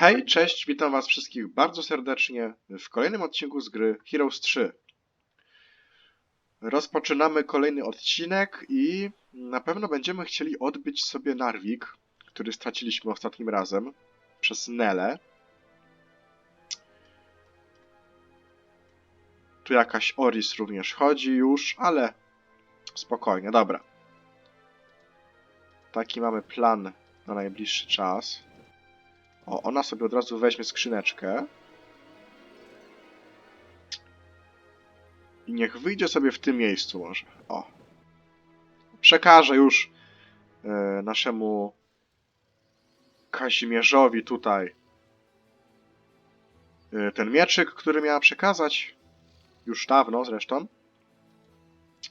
Hej, cześć, witam was wszystkich bardzo serdecznie w kolejnym odcinku z gry Heroes 3. Rozpoczynamy kolejny odcinek i na pewno będziemy chcieli odbyć sobie Narvik, który straciliśmy ostatnim razem przez Nele. Tu jakaś Oris również chodzi już, ale spokojnie, dobra. Taki mamy plan na najbliższy czas. O, ona sobie od razu weźmie skrzyneczkę. I niech wyjdzie sobie w tym miejscu może. O. Przekażę już e, naszemu Kazimierzowi tutaj e, ten mieczyk, który miała przekazać już dawno zresztą.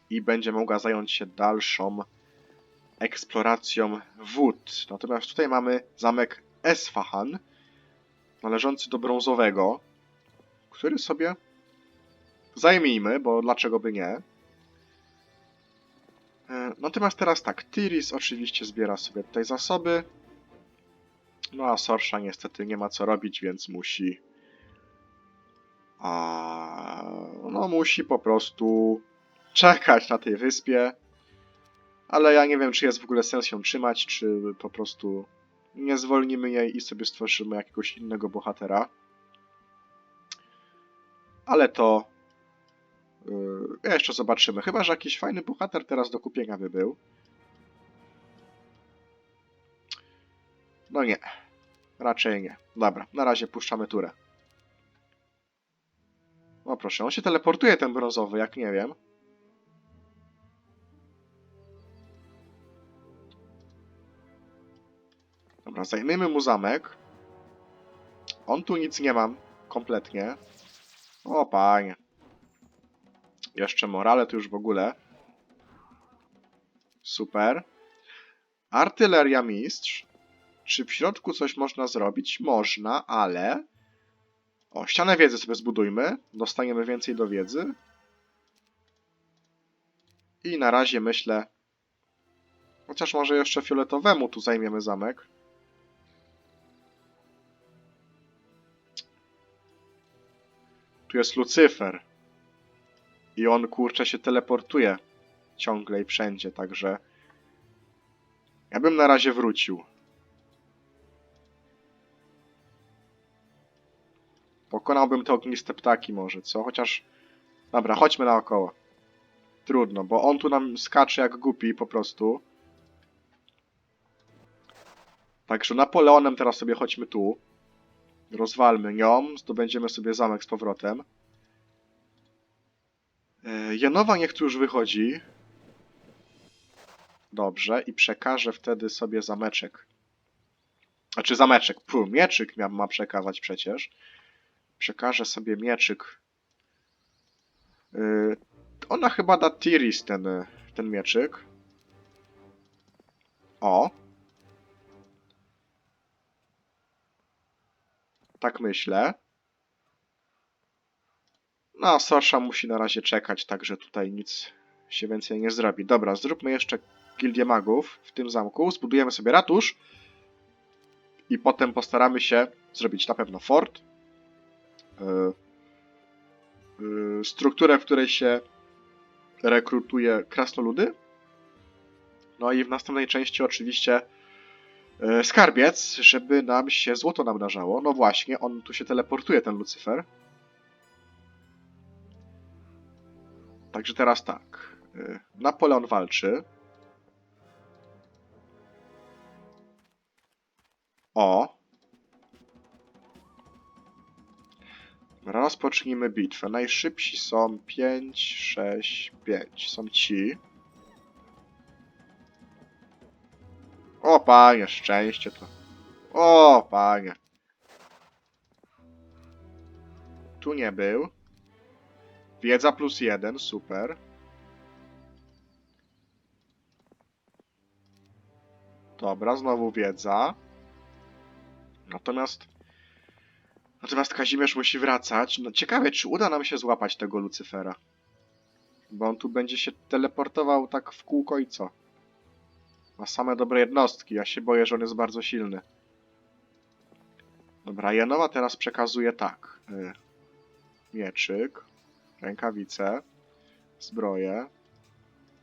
I będzie mogła zająć się dalszą eksploracją wód. Natomiast tutaj mamy zamek Esfahan, należący do brązowego, który sobie zajmijmy, bo dlaczego by nie. E, Natomiast teraz tak, Tyris oczywiście zbiera sobie tutaj zasoby, no a Sorsha niestety nie ma co robić, więc musi a, no musi po prostu czekać na tej wyspie, ale ja nie wiem, czy jest w ogóle sens ją trzymać, czy po prostu nie zwolnimy jej i sobie stworzymy jakiegoś innego bohatera. Ale to yy, jeszcze zobaczymy. Chyba, że jakiś fajny bohater teraz do kupienia by był. No nie. Raczej nie. Dobra, na razie puszczamy turę. O proszę, on się teleportuje ten brązowy, jak nie wiem. Dobra, zajmiemy mu zamek. On tu nic nie mam, kompletnie. O panie. Jeszcze morale to już w ogóle. Super. Artyleria mistrz. Czy w środku coś można zrobić? Można, ale... O, ścianę wiedzy sobie zbudujmy. Dostaniemy więcej do wiedzy. I na razie myślę... Chociaż może jeszcze fioletowemu tu zajmiemy zamek. Tu jest Lucyfer. I on kurczę się teleportuje ciągle i wszędzie, także ja bym na razie wrócił. Pokonałbym te ogniste ptaki może, co? Chociaż... Dobra, chodźmy naokoło. Trudno, bo on tu nam skacze jak głupi po prostu. Także Napoleonem teraz sobie chodźmy tu. Rozwalmy ją, zdobędziemy sobie zamek z powrotem. E, Janowa niech tu już wychodzi. Dobrze, i przekażę wtedy sobie zameczek. Znaczy zameczek, puh, mieczyk miał, ma przekazać przecież. Przekażę sobie mieczyk. E, Ona chyba da Tiris ten, e, ten mieczyk. O, Tak myślę. No, a Sorsha musi na razie czekać, także tutaj nic się więcej nie zrobi. Dobra, zróbmy jeszcze gildię magów w tym zamku. Zbudujemy sobie ratusz. I potem postaramy się zrobić na pewno fort. Yy, yy, strukturę, w której się rekrutuje krasnoludy. No i w następnej części oczywiście e, skarbiec, żeby nam się złoto namnażało. No właśnie, on tu się teleportuje, ten Lucyfer. Także teraz tak. E, Napoleon walczy. O. Rozpocznijmy bitwę. Najszybsi są 5, 6, 5. Są ci. O panie, szczęście to. O panie. Tu nie był. Wiedza plus jeden, super. Dobra, znowu wiedza. Natomiast... Natomiast Kazimierz musi wracać. No ciekawe, czy uda nam się złapać tego Lucyfera. Bo on tu będzie się teleportował tak w kółko i co? Ma same dobre jednostki. Ja się boję, że on jest bardzo silny. Dobra, Janowa teraz przekazuje tak. y, Mieczyk, rękawice, zbroję,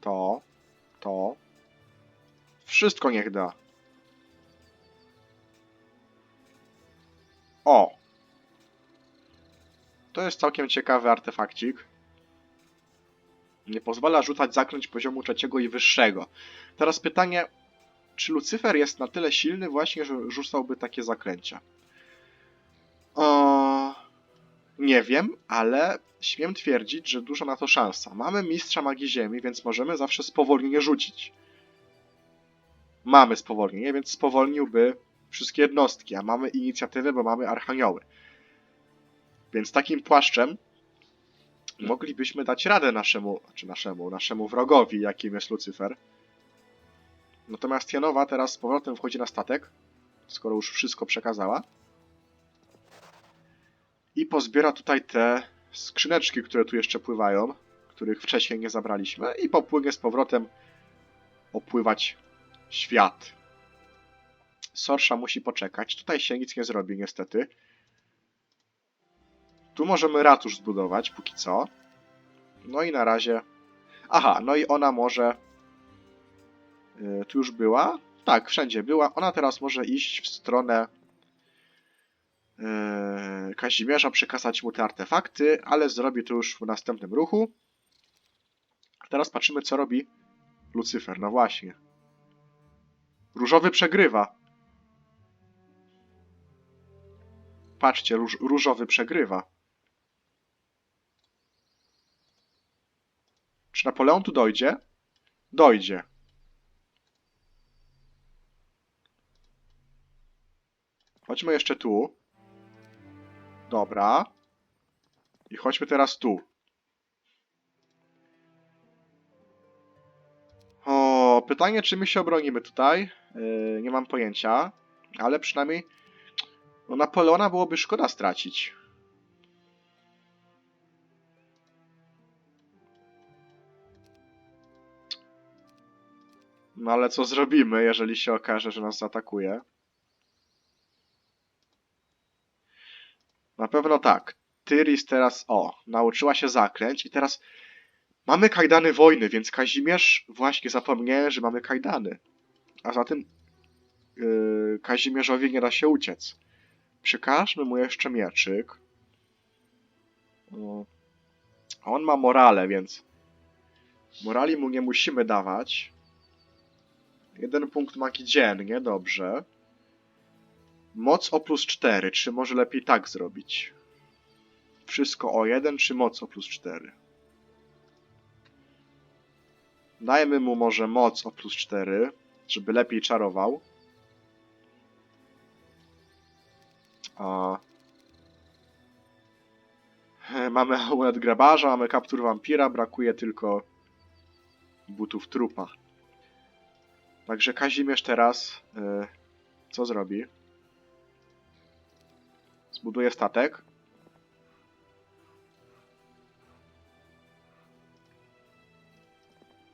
to, to. Wszystko niech da. O! To jest całkiem ciekawy artefakcik. Nie pozwala rzucać zaklęć poziomu trzeciego i wyższego. Teraz pytanie, czy Lucyfer jest na tyle silny właśnie, że rzucałby takie zaklęcia? O, nie wiem, ale śmiem twierdzić, że duża na to szansa. Mamy mistrza magii ziemi, więc możemy zawsze spowolnienie rzucić. Mamy spowolnienie, więc spowolniłby wszystkie jednostki, a mamy inicjatywę, bo mamy archanioły. Więc takim płaszczem moglibyśmy dać radę naszemu, czy naszemu, naszemu wrogowi, jakim jest Lucyfer. Natomiast Janowa teraz z powrotem wchodzi na statek, skoro już wszystko przekazała. I pozbiera tutaj te skrzyneczki, które tu jeszcze pływają, których wcześniej nie zabraliśmy, i popłynie z powrotem opływać świat. Sorsza musi poczekać. Tutaj się nic nie zrobi, niestety. Tu możemy ratusz zbudować, póki co. No i na razie... Aha, no i ona może... Yy, tu już była? Tak, wszędzie była. Ona teraz może iść w stronę yy, Kazimierza, przekazać mu te artefakty, ale zrobi to już w następnym ruchu. Teraz patrzymy, co robi Lucyfer. No właśnie. Różowy przegrywa. Patrzcie, róż, różowy przegrywa. Czy Napoleon tu dojdzie? Dojdzie. Chodźmy jeszcze tu. Dobra. I chodźmy teraz tu. O, pytanie, czy my się obronimy tutaj? Yy, nie mam pojęcia, ale przynajmniej no Napoleona byłoby szkoda stracić. No ale co zrobimy, jeżeli się okaże, że nas zaatakuje? Na pewno tak. Tyris teraz, o, nauczyła się zaklęć i teraz mamy kajdany wojny, więc Kazimierz właśnie zapomniał, że mamy kajdany. A zatem yy, Kazimierzowi nie da się uciec. Przekażmy mu jeszcze mieczyk. A On ma morale, więc morali mu nie musimy dawać. Jeden punkt magii dziennie, dobrze. Moc o plus 4, czy może lepiej tak zrobić? Wszystko o 1, czy moc o plus 4? Dajmy mu może moc o plus 4, żeby lepiej czarował. A... Mamy amulet grabarza, mamy kaptur wampira, brakuje tylko butów trupa. Także Kazimierz teraz y, co zrobi? Zbuduje statek.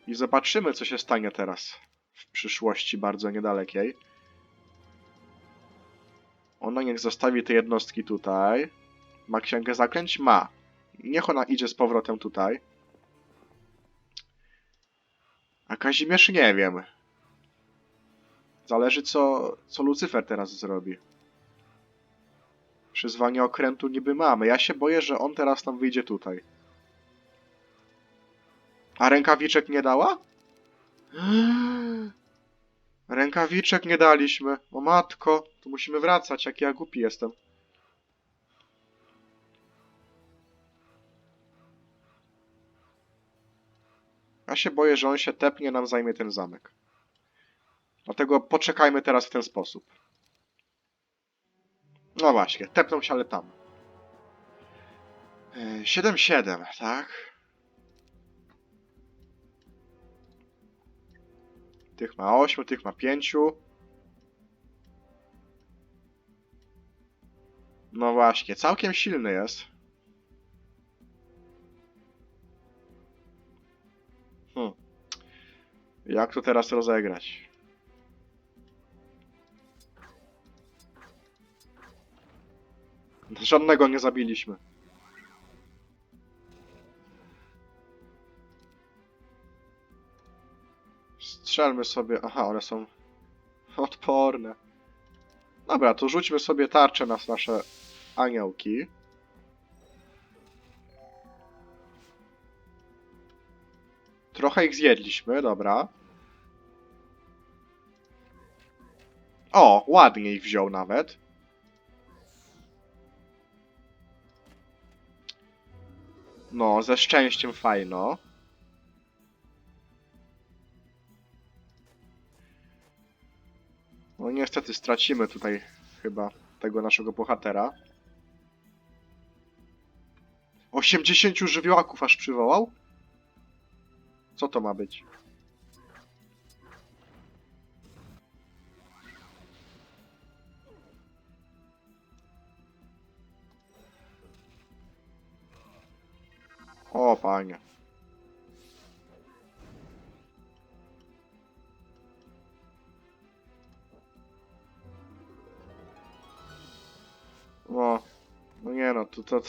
I zobaczymy, co się stanie teraz w przyszłości bardzo niedalekiej. Ona niech zostawi te jednostki tutaj. Ma księgę zaklęć? Ma. Niech ona idzie z powrotem tutaj. A Kazimierz nie wiem. Zależy co, co Lucyfer teraz zrobi. Przyzwanie okrętu niby mamy. Ja się boję, że on teraz nam wyjdzie tutaj. A rękawiczek nie dała? Rękawiczek nie daliśmy. O matko, to musimy wracać, jak ja głupi jestem. Ja się boję, że on się tepnie, nam zajmie ten zamek. Dlatego poczekajmy teraz w ten sposób. No właśnie, tepnął się, ale tam. Yy, 7-7, tak? Tych ma 8, tych ma 5. No właśnie, całkiem silny jest. Hmm. Jak to teraz rozegrać? Żadnego nie zabiliśmy. Strzelmy sobie. Aha, one są odporne. Dobra, to rzućmy sobie tarczę na nasze aniołki. Trochę ich zjedliśmy, dobra. O, ładnie ich wziął nawet. No, ze szczęściem fajno. No niestety stracimy tutaj chyba tego naszego bohatera. 80 żywiołaków aż przywołał? Co to ma być? O, panie. No, no nie no, to, to...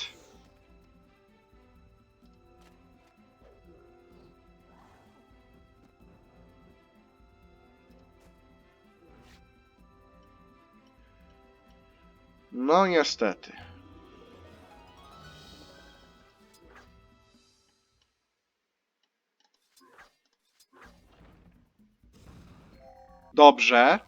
No niestety. Dobrze.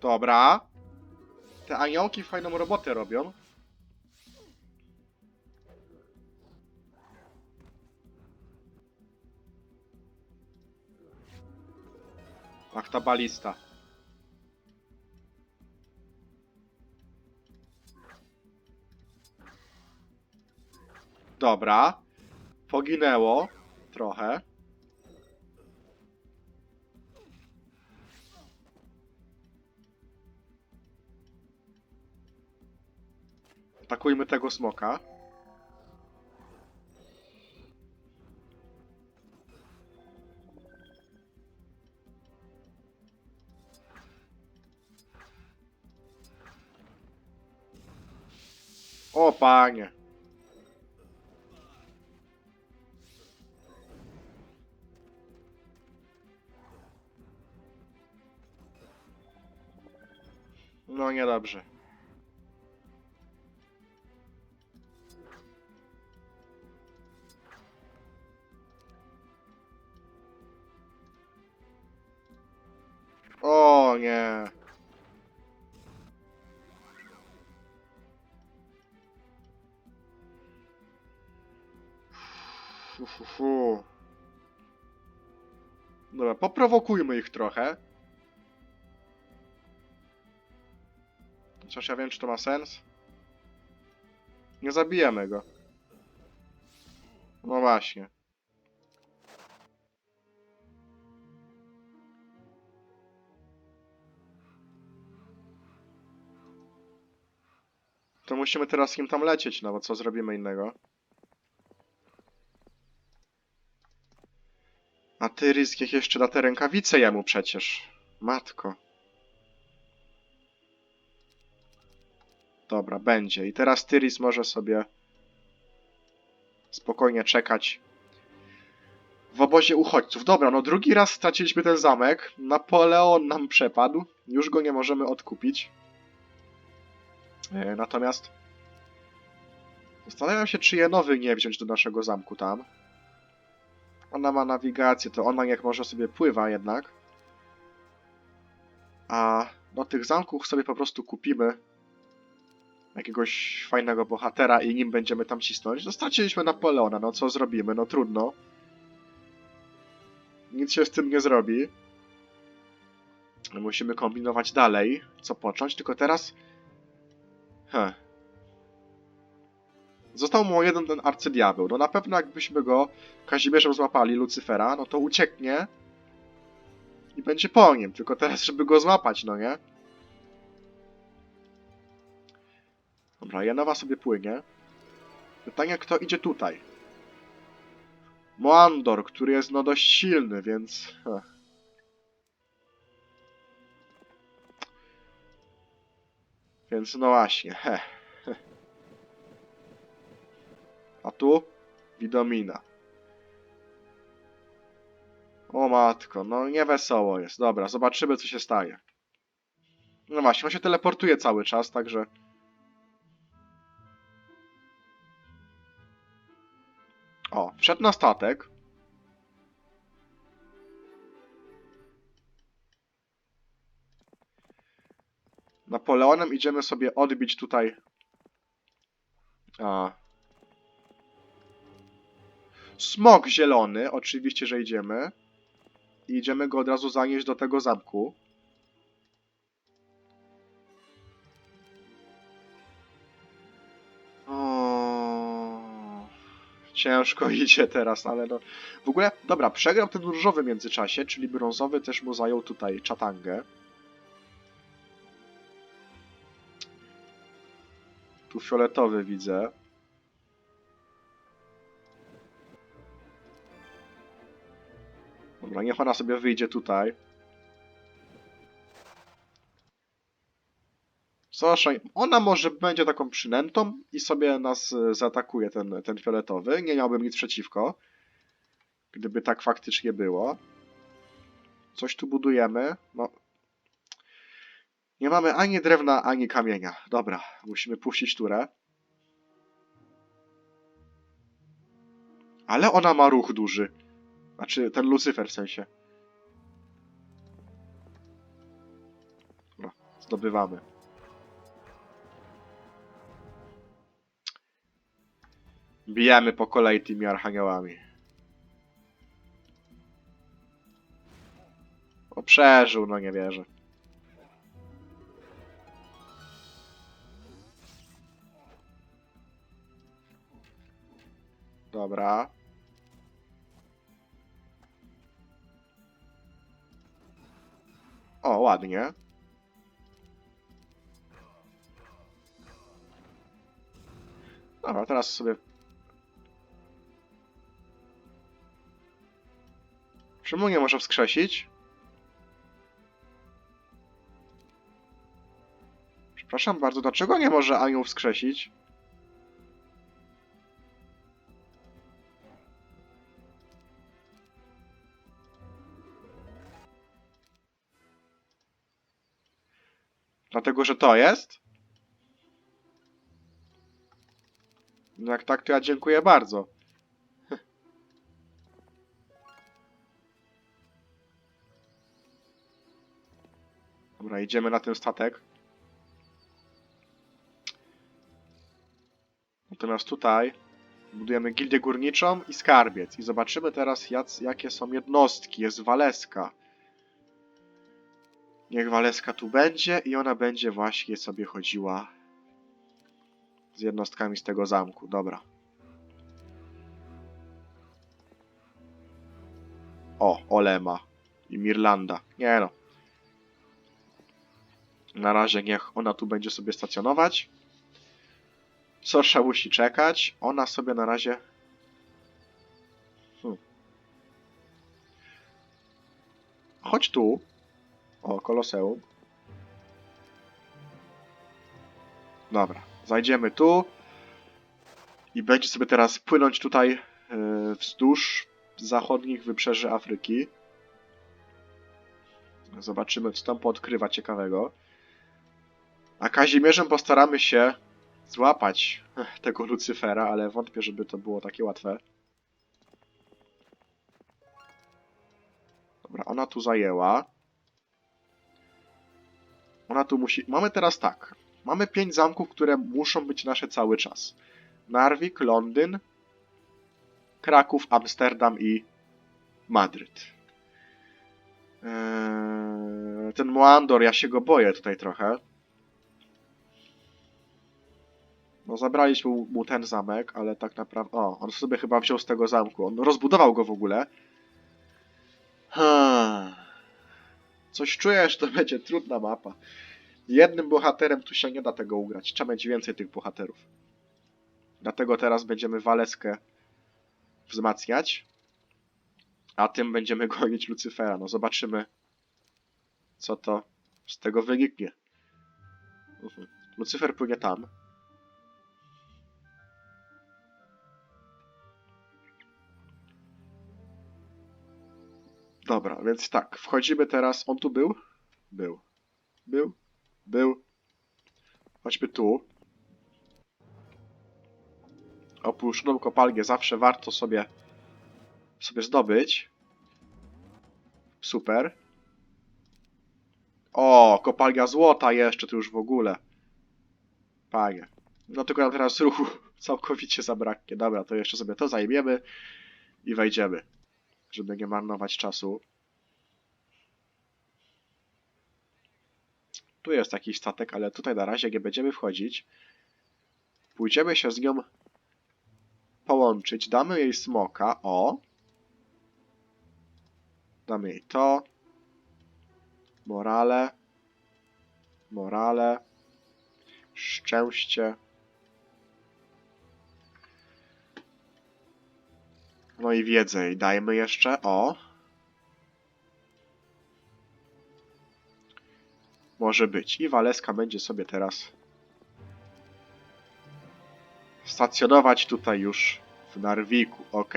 Dobra. Te aniołki fajną robotę robią. Ach, ta balista. Dobra. Poginęło. Trochę. Atakujmy tego smoka. O panie. No niedobrze. O nie. Fu, fu, fu. Dobra, poprowokujmy ich trochę. Chociaż ja wiem, czy to ma sens. Nie zabijemy go. No właśnie. To musimy teraz z nim tam lecieć, no bo co zrobimy innego? A ty, Ryzkiech, jeszcze da te rękawice jemu przecież. Matko. Dobra, będzie. I teraz Tyris może sobie spokojnie czekać w obozie uchodźców. Dobra, no drugi raz straciliśmy ten zamek. Napoleon nam przepadł. Już go nie możemy odkupić. E, Natomiast zastanawiam się, czy je nowy nie wziąć do naszego zamku tam. Ona ma nawigację, to ona niech może sobie pływa jednak. A do tych zamków sobie po prostu kupimy jakiegoś fajnego bohatera i nim będziemy tam cisnąć. No straciliśmy Napoleona, no co zrobimy, no trudno. Nic się z tym nie zrobi. Musimy kombinować dalej, co począć, tylko teraz... Heh. Został mu jeden ten arcydiabeł. No na pewno jakbyśmy go Kazimierzem złapali, Lucyfera, no to ucieknie i będzie po nim. Tylko teraz, żeby go złapać, no nie? Dobra, Janowa sobie płynie. Pytanie, kto idzie tutaj? Moandor, który jest no dość silny, więc... Heh. Więc no właśnie, he. A tu? Widomina. O matko, no nie wesoło jest. Dobra, zobaczymy co się staje. No właśnie, on się teleportuje cały czas, także... O, wszedł na statek. Napoleonem idziemy sobie odbić tutaj... A... Smok zielony, oczywiście, że idziemy. I idziemy go od razu zanieść do tego zamku. Ciężko idzie teraz, ale no. W ogóle, dobra, przegrał ten różowy w międzyczasie, czyli brązowy też mu zajął tutaj czatangę. Tu fioletowy widzę. Dobra, niech ona sobie wyjdzie tutaj. Zobacz, ona może będzie taką przynętą i sobie nas e, zaatakuje ten, ten fioletowy. Nie miałbym nic przeciwko. Gdyby tak faktycznie było. Coś tu budujemy. No. Nie mamy ani drewna, ani kamienia. Dobra, musimy puścić turę. Ale ona ma ruch duży. Znaczy, ten Lucyfer w sensie. Dobra, zdobywamy. Bijemy po kolei tymi archaniołami. O, przeżył, no nie wierzę. Dobra. O, ładnie. Dobra, teraz sobie... Czemu nie może wskrzesić? Przepraszam bardzo, dlaczego nie może anioł wskrzesić? Dlatego, że to jest? No jak tak, to ja dziękuję bardzo. Dobra, idziemy na ten statek. Natomiast tutaj budujemy gildię górniczą i skarbiec. I zobaczymy teraz, jakie są jednostki. Jest Waleska. Niech Waleska tu będzie i ona będzie właśnie sobie chodziła z jednostkami z tego zamku. Dobra. O, Olema i Mirlanda. Nie no. Na razie niech ona tu będzie sobie stacjonować. Sorsza musi czekać. Ona sobie na razie... Hmm. Chodź tu. O, koloseum. Dobra, zajdziemy tu. I będzie sobie teraz płynąć tutaj yy, wzdłuż zachodnich wybrzeży Afryki. Zobaczymy, co tam poodkrywa ciekawego. A Kazimierzem postaramy się złapać tego Lucyfera, ale wątpię, żeby to było takie łatwe. Dobra, ona tu zajęła. Ona tu musi... Mamy teraz tak. Mamy pięć zamków, które muszą być nasze cały czas. Narvik, Londyn, Kraków, Amsterdam i Madryt. Eee, ten Moandor, ja się go boję tutaj trochę. No zabraliśmy mu ten zamek, ale tak naprawdę... O, on sobie chyba wziął z tego zamku. On rozbudował go w ogóle. Hmm. Coś czuję, że to będzie trudna mapa. Jednym bohaterem tu się nie da tego ugrać. Trzeba mieć więcej tych bohaterów. Dlatego teraz będziemy Waleskę wzmacniać. A tym będziemy gonić Lucyfera. No zobaczymy, co to z tego wyniknie. Mhm. Lucyfer płynie tam. Dobra, więc tak, wchodzimy teraz. On tu był? Był. Był? Był. Chodźmy tu. Opuszczoną kopalnię zawsze warto sobie sobie zdobyć. Super. O, kopalnia złota jeszcze, to już w ogóle. Panie. No tylko nam teraz ruchu całkowicie zabraknie. Dobra, to jeszcze sobie to zajmiemy i wejdziemy. Żeby nie marnować czasu. Tu jest jakiś statek, ale tutaj na razie nie będziemy wchodzić. Pójdziemy się z nią połączyć. Damy jej smoka. O. Damy jej to. Morale. Morale. Szczęście. No i i dajmy jeszcze. O. Może być. I Waleska będzie sobie teraz stacjonować tutaj już w Narwiku. Ok.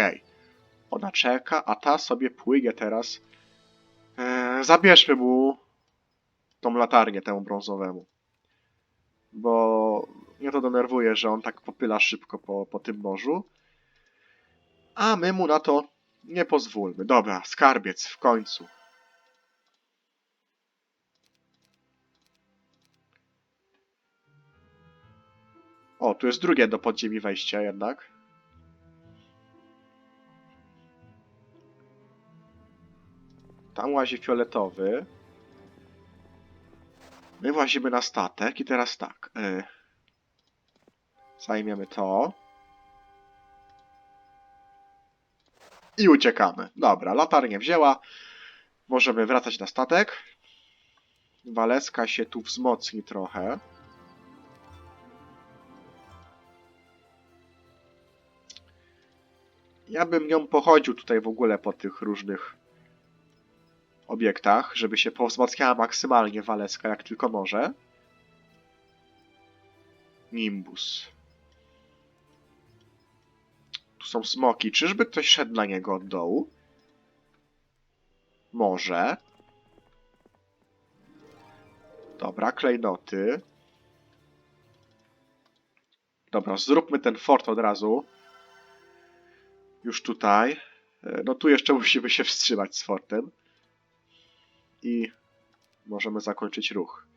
Ona czeka, a ta sobie płynie teraz. Eee, zabierzmy mu tą latarnię temu brązowemu. Bo mnie to denerwuje, że on tak popyla szybko po, po tym morzu. A my mu na to nie pozwólmy. Dobra, skarbiec w końcu. O, tu jest drugie do podziemi wejścia jednak. Tam łazi fioletowy. My włazimy na statek i teraz tak. Y... Zajmiemy to. I uciekamy. Dobra, latarnię wzięła. Możemy wracać na statek. Waleska się tu wzmocni trochę. Ja bym nią pochodził tutaj w ogóle po tych różnych obiektach, żeby się powzmacniała maksymalnie Waleska, jak tylko może. Nimbus. Są smoki. Czyżby ktoś szedł na niego od dołu? Może. Dobra, klejnoty. Dobra, zróbmy ten fort od razu. Już tutaj. E, No tu jeszcze musimy się wstrzymać z fortem. I możemy zakończyć ruch.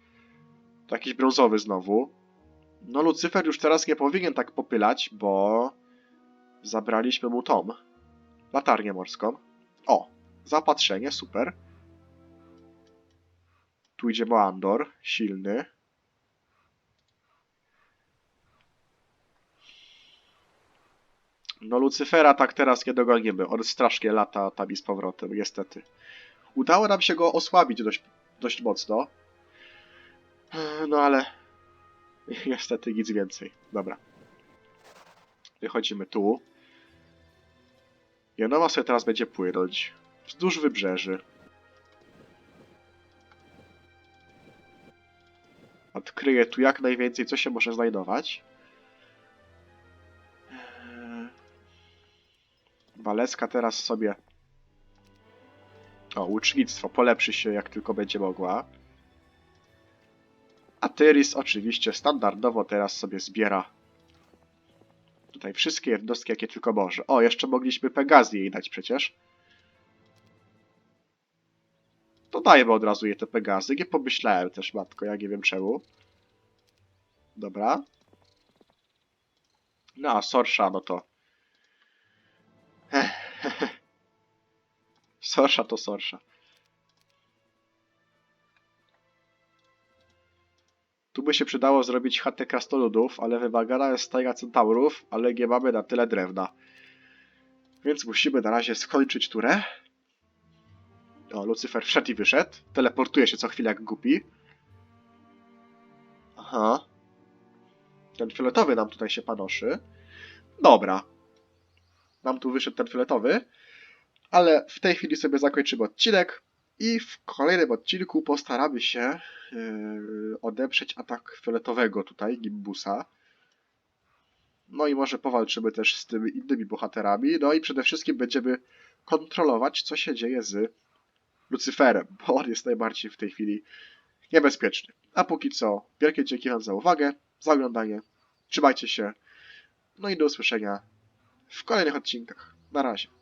To jakiś brązowy znowu. No Lucyfer już teraz nie powinien tak popylać, bo zabraliśmy mu tom. Latarnię morską. O, zapatrzenie, super. Tu idzie Moandor, silny. No Lucyfera tak teraz nie dogonimy. On strasznie lata tam i z powrotem, niestety. Udało nam się go osłabić dość, dość mocno. No ale niestety nic więcej. Dobra. Wychodzimy tu. Janowa sobie teraz będzie płynąć wzdłuż wybrzeży. Odkryję tu jak najwięcej, co się może znajdować. Eee, Waleska teraz sobie o, łucznictwo polepszy się jak tylko będzie mogła. A Tyris oczywiście standardowo teraz sobie zbiera tutaj wszystkie jednostki, jakie tylko może. O, jeszcze mogliśmy Pegazję jej dać przecież. To dajmy od razu jej te Pegazy. Nie pomyślałem też, matko, ja nie wiem czemu. Dobra. No, a Sorsha, no to... Sorsha to Sorsha. Tu by się przydało zrobić chatę krasnoludów, ale wymagana jest stajnia centaurów, ale nie mamy na tyle drewna. Więc musimy na razie skończyć turę. O, Lucyfer wszedł i wyszedł. Teleportuje się co chwilę jak głupi. Aha. Ten fioletowy nam tutaj się panoszy. Dobra. Nam tu wyszedł ten fioletowy. Ale w tej chwili sobie zakończymy odcinek I w kolejnym odcinku postaramy się yy, odeprzeć atak fioletowego tutaj, Gimbusa. No i może powalczymy też z tymi innymi bohaterami. No i przede wszystkim będziemy kontrolować, co się dzieje z Lucyferem, bo on jest najbardziej w tej chwili niebezpieczny. A póki co, wielkie dzięki Wam za uwagę, za oglądanie. Trzymajcie się. No i do usłyszenia w kolejnych odcinkach. Na razie.